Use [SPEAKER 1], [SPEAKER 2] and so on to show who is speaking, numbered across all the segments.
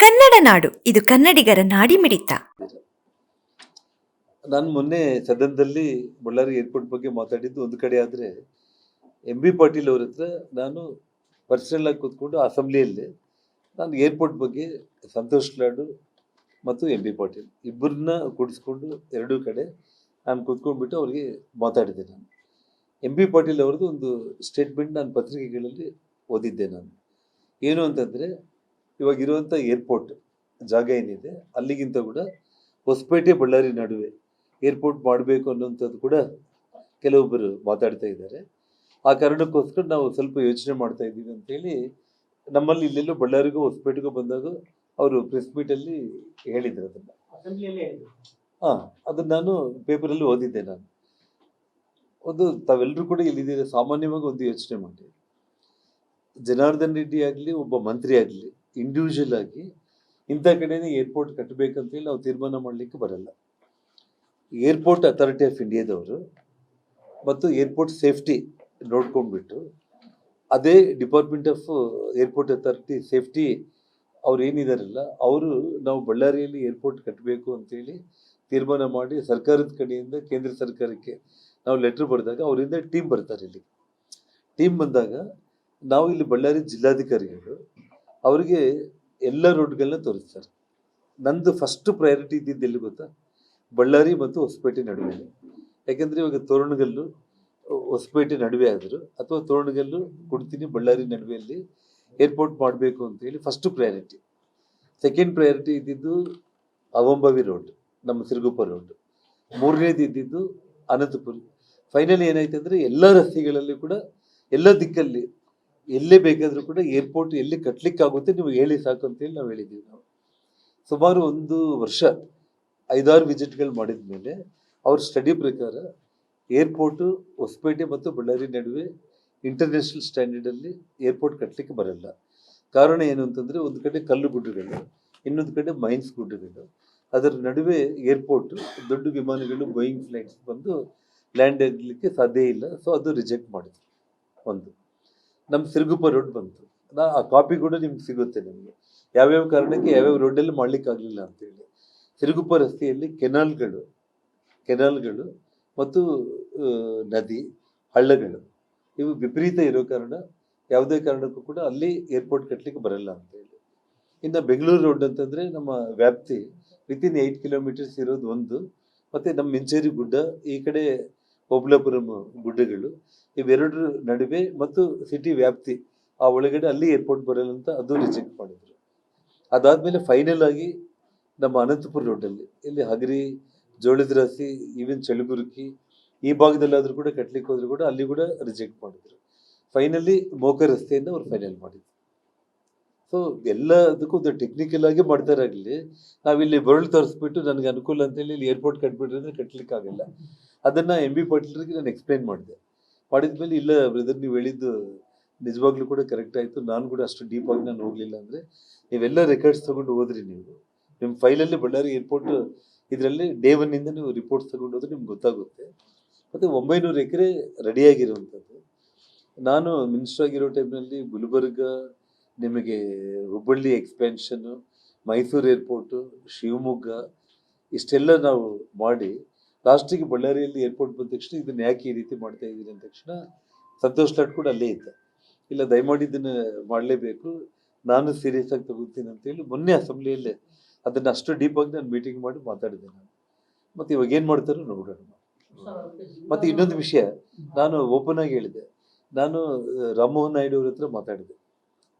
[SPEAKER 1] ಕನ್ನಡ ನಾಡು, ಇದು ಕನ್ನಡಿಗರ ನಾಡಿಮಿಡಿತ
[SPEAKER 2] ನಾನು ಮೊನ್ನೆ ಸದನದಲ್ಲಿ ಬಳ್ಳಾರಿ ಏರ್ಪೋರ್ಟ್ ಬಗ್ಗೆ ಮಾತಾಡಿದ್ದು ಒಂದು ಕಡೆ ಆದರೆ ಎಂ ಬಿ ಪಾಟೀಲ್ ಅವ್ರ ಹತ್ರ ನಾನು ಪರ್ಸನಲ್ ಆಗಿ ಕೂತ್ಕೊಂಡು ಅಸೆಂಬ್ಲಿಯಲ್ಲಿ ನಾನು ಏರ್ಪೋರ್ಟ್ ಬಗ್ಗೆ ಸಂತೋಷ್ ಲಾಡು ಮತ್ತು ಎಂ ಬಿ ಪಾಟೀಲ್ ಇಬ್ಬರನ್ನ ಕೂಡಿಸ್ಕೊಂಡು ಎರಡೂ ಕಡೆ ನಾನು ಕೂತ್ಕೊಂಡ್ಬಿಟ್ಟು ಅವ್ರಿಗೆ ಮಾತಾಡಿದೆ ನಾನು. ಎಂ ಬಿ ಪಾಟೀಲ್ ಅವ್ರದ್ದು ಒಂದು ಸ್ಟೇಟ್ಮೆಂಟ್ ನಾನು ಪತ್ರಿಕೆಗಳಲ್ಲಿ ಓದಿದ್ದೆ ನಾನು. ಏನು ಅಂತಂದರೆ ಇವಾಗ ಇರುವಂಥ ಏರ್ಪೋರ್ಟ್ ಜಾಗ ಏನಿದೆ ಅಲ್ಲಿಗಿಂತ ಕೂಡ ಹೊಸಪೇಟೆ ಬಳ್ಳಾರಿ ನಡುವೆ ಏರ್ಪೋರ್ಟ್ ಮಾಡಬೇಕು ಅನ್ನೋಂಥದ್ದು ಕೂಡ ಕೆಲವೊಬ್ಬರು ಮಾತಾಡ್ತಾ ಇದ್ದಾರೆ. ಆ ಕಾರಣಕ್ಕೋಸ್ಕರ ನಾವು ಸ್ವಲ್ಪ ಯೋಚನೆ ಮಾಡ್ತಾ ಇದ್ದೀವಿ ಅಂತೇಳಿ ನಮ್ಮಲ್ಲಿ ಇಲ್ಲೆಲ್ಲೋ ಬಳ್ಳಾರಿಗೂ ಹೊಸಪೇಟೆಗೂ ಬಂದಾಗ ಅವರು ಪ್ರೆಸ್ ಮೀಟಲ್ಲಿ ಹೇಳಿದ್ರು ಅದನ್ನು. ಹಾಂ ಅದನ್ನು ನಾನು ಪೇಪರಲ್ಲಿ ಓದಿದ್ದೆ ನಾನು. ಒಂದು ತಾವೆಲ್ಲರೂ ಕೂಡ ಇಲ್ಲಿದ್ದೀರ ಸಾಮಾನ್ಯವಾಗಿ ಒಂದು ಯೋಚನೆ ಮಾಡಿ. ಜನಾರ್ದನ್ ರೆಡ್ಡಿ ಆಗಲಿ ಒಬ್ಬ ಮಂತ್ರಿ ಆಗಲಿ ಇಂಡಿವಿಜುವಲ್ ಆಗಿ ಇಂಥ ಕಡೆನೇ ಏರ್ಪೋರ್ಟ್ ಕಟ್ಟಬೇಕಂತೇಳಿ ನಾವು ತೀರ್ಮಾನ ಮಾಡಲಿಕ್ಕೆ ಬರಲ್ಲ. ಏರ್ಪೋರ್ಟ್ ಅಥಾರಿಟಿ ಆಫ್ ಇಂಡಿಯಾದವರು ಮತ್ತು ಏರ್ಪೋರ್ಟ್ ಸೇಫ್ಟಿ ನೋಡ್ಕೊಂಡ್ಬಿಟ್ಟು ಅದೇ department of airport authority safety ಅವ್ರು ಏನಿದಾರಲ್ಲ, ಅವರು ನಾವು ಬಳ್ಳಾರಿಯಲ್ಲಿ ಏರ್ಪೋರ್ಟ್ ಕಟ್ಟಬೇಕು ಅಂತೇಳಿ ತೀರ್ಮಾನ ಮಾಡಿ ಸರ್ಕಾರದ ಕಡೆಯಿಂದ ಕೇಂದ್ರ ಸರ್ಕಾರಕ್ಕೆ ನಾವು ಲೆಟ್ರ್ ಬರೆದಾಗ ಅವರಿಂದ ಟೀಮ್ ಬರ್ತಾರೆ ಇಲ್ಲಿ. ಟೀಮ್ ಬಂದಾಗ ನಾವು ಇಲ್ಲಿ ಬಳ್ಳಾರಿ ಜಿಲ್ಲಾಧಿಕಾರಿಗಳು ಅವರಿಗೆ ಎಲ್ಲ ರೋಡ್ಗಳನ್ನ ತೋರಿಸ್ತಾರೆ. ನಂದು ಫಸ್ಟ್ ಪ್ರಯಾರಿಟಿ ಇದ್ದಿದ್ದು ಎಲ್ಲಿ ಗೊತ್ತಾ? ಬಳ್ಳಾರಿ ಮತ್ತು ಹೊಸಪೇಟೆ ನಡುವೆ. ಯಾಕೆಂದರೆ ಇವಾಗ ತೋರಣಗಲ್ಲು, ಹೊಸಪೇಟೆ ನಡುವೆ ಆದರು, ಅಥವಾ ತೋರಣಗಲ್ಲು ಕುಡ್ತೀನಿ ಬಳ್ಳಾರಿ ನಡುವೆಯಲ್ಲಿ ಏರ್ಪೋರ್ಟ್ ಮಾಡಬೇಕು ಅಂತೇಳಿ ಫಸ್ಟ್ ಪ್ರಯಾರಿಟಿ ಸೆಕೆಂಡ್ ಪ್ರಯಾರಿಟಿ ಇದ್ದಿದ್ದು ಅವಂಬವಿ ರೋಡ್ ನಮ್ಮ ಸಿರುಗುಪ್ಪ ರೋಡ್ ಮೂರನೇದು ಇದ್ದಿದ್ದು ಅನಂತಪುರಿ. ಫೈನಲಿ ಏನಾಯ್ತು ಅಂದರೆ ಎಲ್ಲ ರಸ್ತೆಗಳಲ್ಲಿ ಕೂಡ ಎಲ್ಲ ದಿಕ್ಕಲ್ಲಿ ಎಲ್ಲೇ ಬೇಕಾದರೂ ಕೂಡ ಏರ್ಪೋರ್ಟ್ ಎಲ್ಲಿ ಕಟ್ಟಲಿಕ್ಕಾಗುತ್ತೆ ನೀವು ಹೇಳಿ ಸಾಕು ಅಂತೇಳಿ ನಾವು ಹೇಳಿದ್ದೀವಿ ನಾವು. ಸುಮಾರು ಒಂದು ವರ್ಷ ಐದಾರು ವಿಸಿಟ್ಗಳು ಮಾಡಿದ ಮೇಲೆ ಅವ್ರ ಸ್ಟಡಿ ಪ್ರಕಾರ ಏರ್ಪೋರ್ಟು ಹೊಸಪೇಟೆ ಮತ್ತು ಬಳ್ಳಾರಿ ನಡುವೆ ಇಂಟರ್ನ್ಯಾಷನಲ್ ಸ್ಟ್ಯಾಂಡರ್ಡಲ್ಲಿ ಏರ್ಪೋರ್ಟ್ ಕಟ್ಟಲಿಕ್ಕೆ ಬರಲ್ಲ. ಕಾರಣ ಏನು ಅಂತಂದರೆ ಒಂದು ಕಡೆ ಕಲ್ಲು ಗುಡ್ಡಗಳು, ಇನ್ನೊಂದು ಕಡೆ ಮೈನ್ಸ್ ಗುಡ್ಡಗಳು. ಅದರ ನಡುವೆ ಏರ್ಪೋರ್ಟ್ ದೊಡ್ಡ ವಿಮಾನಗಳು ಬೋಯಿಂಗ್ ಫ್ಲೈಟ್ಸ್ ಬಂದು ಲ್ಯಾಂಡ್ ಆಗಲಿಕ್ಕೆ ಸಾಧ್ಯ ಇಲ್ಲ. ಸೊ ಅದು ರಿಜೆಕ್ಟ್ ಮಾಡಿದ್ರು ಒಂದು. ನಮ್ಮ ಸಿರುಗುಪ್ಪ ರೋಡ್ ಬಂತು. ನಾ ಆ ಕಾಪಿ ಕೂಡ ನಿಮ್ಗೆ ಸಿಗುತ್ತೆ ನಿಮಗೆ. ಯಾವ್ಯಾವ ಕಾರಣಕ್ಕೆ ಯಾವ್ಯಾವ ರೋಡಲ್ಲಿ ಮಾಡಲಿಕ್ಕಾಗಲಿಲ್ಲ ಅಂತೇಳಿ. ಸಿರುಗುಪ್ಪ ರಸ್ತೆಯಲ್ಲಿ ಕೆನಾಲ್ಗಳು ಕೆನಾಲ್ಗಳು ಮತ್ತು ನದಿ, ಹಳ್ಳಗಳು. ಇವು ವಿಪರೀತ ಇರೋ ಕಾರಣ ಯಾವುದೇ ಕಾರಣಕ್ಕೂ ಕೂಡ ಅಲ್ಲಿ ಏರ್ಪೋರ್ಟ್ ಕಟ್ಟಲಿಕ್ಕೆ ಬರಲ್ಲ ಅಂತೇಳಿ. ಇನ್ನು ಬೆಂಗಳೂರು ರೋಡ್ ಅಂತಂದರೆ ನಮ್ಮ ವ್ಯಾಪ್ತಿ ವಿತಿನ್ ಏಯ್ಟ್ ಕಿಲೋಮೀಟರ್ಸ್ ಇರೋದು ಒಂದು. ಮತ್ತು ನಮ್ಮ ಮಿಂಚೇರಿ ಗುಡ್ಡ, ಈ ಕಡೆ ಒಬ್ಲಾಪುರಂ ಗುಡ್ಡಗಳು ಇವೆರಡರ ನಡುವೆ ಮತ್ತು ಸಿಟಿ ವ್ಯಾಪ್ತಿ ಆ ಒಳಗಡೆ ಅಲ್ಲಿ ಏರ್ಪೋರ್ಟ್ ಬರಲ್ಲ ಅಂತ ಅದು ರಿಜೆಕ್ಟ್ ಮಾಡಿದ್ರು. ಅದಾದಮೇಲೆ ಫೈನಲ್ ಆಗಿ ನಮ್ಮ ಅನಂತಪುರ ರೋಡಲ್ಲಿ ಇಲ್ಲಿ ಹಗರಿ ಜೋಳದ ರಾಶಿ ಈವನ್ ಚಳಿಗುರುಕಿ ಈ ಭಾಗದಲ್ಲಾದರೂ ಕೂಡ ಕಟ್ಲಿಕ್ಕೆ ಹೋದ್ರು ಕೂಡ ಅಲ್ಲಿ ಕೂಡ ರಿಜೆಕ್ಟ್ ಮಾಡಿದ್ರು. ಫೈನಲಿ ಮೋಕ ರಸ್ತೆಯನ್ನು ಅವ್ರು ಫೈನಲ್ ಮಾಡಿದ್ರು. ಸೊ ಎಲ್ಲದಕ್ಕೂ ಒಂದು ಟೆಕ್ನಿಕಲ್ ಆಗಿ ಮಾಡ್ತಾರಾಗಲಿ ನಾವಿಲ್ಲಿ ಬರಳು ತರಿಸ್ಬಿಟ್ಟು ನನಗೆ ಅನುಕೂಲ ಅಂತೇಳಿ ಇಲ್ಲಿ ಏರ್ಪೋರ್ಟ್ ಕಟ್ಬಿಟ್ರೆ ಅಂದರೆ ಕಟ್ಲಿಕ್ಕಾಗಲ್ಲ. ಅದನ್ನು ಎಂ ಬಿ ಪಾಟೀಲ್ರಿಗೆ ನಾನು ಎಕ್ಸ್ಪ್ಲೈನ್ ಮಾಡಿದೆ. ಮಾಡಿದ್ಮೇಲೆ ಇಲ್ಲ ಬ್ರದರ್ ನೀವು ಹೇಳಿದ್ದು ನಿಜವಾಗ್ಲೂ ಕೂಡ ಕರೆಕ್ಟ್ ಆಯಿತು. ನಾನು ಕೂಡ ಅಷ್ಟು ಡೀಪಾಗಿ ನಾನು ಹೋಗಲಿಲ್ಲ ಅಂದರೆ ನೀವೆಲ್ಲ ರೆಕಾರ್ಡ್ಸ್ ತೊಗೊಂಡು ಹೋದ್ರಿ ನೀವು. ನಿಮ್ಮ ಫೈಲಲ್ಲಿ ಬಳ್ಳಾರಿ ಏರ್ಪೋರ್ಟ್ ಇದರಲ್ಲಿ ಡೇ ಒನ್ನಿಂದ ನೀವು ರಿಪೋರ್ಟ್ಸ್ ತಗೊಂಡು ಹೋದ್ರೆ ನಿಮ್ಗೆ ಗೊತ್ತಾಗುತ್ತೆ. ಮತ್ತು ಒಂಬೈನೂರು ಎಕರೆ ರೆಡಿಯಾಗಿರುವಂಥದ್ದು ನಾನು ಮಿನಿಸ್ಟರ್ ಆಗಿರೋ ಟೈಮ್ನಲ್ಲಿ ಗುಲ್ಬರ್ಗ, ನಿಮಗೆ ಹುಬ್ಬಳ್ಳಿ ಎಕ್ಸ್ಪೆನ್ಷನ್ನು ಮೈಸೂರು ಏರ್ಪೋರ್ಟು ಶಿವಮೊಗ್ಗ, ಇಷ್ಟೆಲ್ಲ ನಾವು ಮಾಡಿ ಲಾಸ್ಟಿಗೆ ಬಳ್ಳಾರಿಯಲ್ಲಿ ಏರ್ಪೋರ್ಟ್ ಬಂದ ತಕ್ಷಣ ಇದನ್ನು ಯಾಕೆ ಈ ರೀತಿ ಮಾಡ್ತಾ ಇದ್ದೀರಿ ಅಂದ ತಕ್ಷಣ ಸಂತೋಷ್ ಲಟ್ ಕೂಡ ಅಲ್ಲೇ ಇದ್ದ. ಇಲ್ಲ, ದಯಮಾಡಿ ಇದನ್ನು ಮಾಡಲೇಬೇಕು. ನಾನು ಸೀರಿಯಸ್ ಆಗಿ ತಗೋತೀನಿ ಅಂತೇಳಿ ಮೊನ್ನೆ ಅಸೆಂಬ್ಲಿಯಲ್ಲೇ ಅದನ್ನು ಅಷ್ಟು ಡೀಪಾಗಿ ನಾನು ಮೀಟಿಂಗ್ ಮಾಡಿ ಮಾತಾಡಿದೆ ನಾನು. ಮತ್ತು ಇವಾಗ ಏನು ಮಾಡ್ತಾರೋ ನೋಡೋಣ. ಮತ್ತು ಇನ್ನೊಂದು ವಿಷಯ, ನಾನು ಓಪನ್ ಆಗಿ ಹೇಳಿದೆ. ನಾನು ರಾಮಮೋಹನ್ ನಾಯ್ಡು ಅವ್ರ ಹತ್ರ ಮಾತಾಡಿದೆ.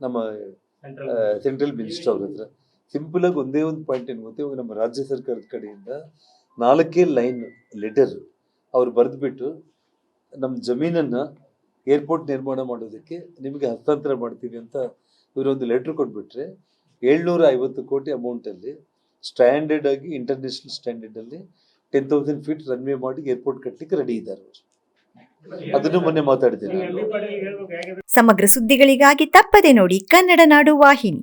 [SPEAKER 2] ನಮ್ಮ
[SPEAKER 3] ಸೆಂಟ್ರಲ್
[SPEAKER 2] ಸೆಂಟ್ರಲ್ ಮಿನಿಸ್ಟರ್ ಅವ್ರ ಹತ್ರ. ಸಿಂಪಲ್ ಆಗಿ ಒಂದೇ ಒಂದು ಪಾಯಿಂಟ್ ಏನು ಗೊತ್ತೆ? ಇವಾಗ ನಮ್ಮ ರಾಜ್ಯ ಸರ್ಕಾರದ ಕಡೆಯಿಂದ ನಾಲ್ಕೇ ಲೈನ್ ಲೆಟರ್ ಅವ್ರು ಬರೆದ್ಬಿಟ್ಟು ನಮ್ಮ ಜಮೀನನ್ನು ಏರ್ಪೋರ್ಟ್ ನಿರ್ಮಾಣ ಮಾಡೋದಕ್ಕೆ ನಿಮಗೆ ಹಸ್ತಾಂತರ ಮಾಡ್ತೀವಿ ಅಂತ ಇವರೊಂದು ಲೆಟ್ರ್ ಕೊಟ್ಬಿಟ್ರೆ ಏಳ್ನೂರ ಐವತ್ತು ಕೋಟಿ ಅಮೌಂಟಲ್ಲಿ ಸ್ಟ್ಯಾಂಡರ್ಡ್ ಆಗಿ ಇಂಟರ್ನ್ಯಾಷನಲ್ ಸ್ಟ್ಯಾಂಡರ್ಡಲ್ಲಿ ಟೆನ್ ತೌಸಂಡ್ ಫೀಟ್ ರನ್ವೇ ಮಾಡಿ ಏರ್ಪೋರ್ಟ್ ಕಟ್ಟಲಿಕ್ಕೆ ರೆಡಿ ಇದ್ದಾರೆ ಅವರು. ಅದನ್ನು ಮೊನ್ನೆ ಮಾತಾಡಿದ್ದೇನೆ
[SPEAKER 1] ಸಮಗ್ರ ಸುದ್ದಿಗಳಿಗಾಗಿ ತಪ್ಪದೆ ನೋಡಿ ಕನ್ನಡ ನಾಡು ವಾಹಿನಿ.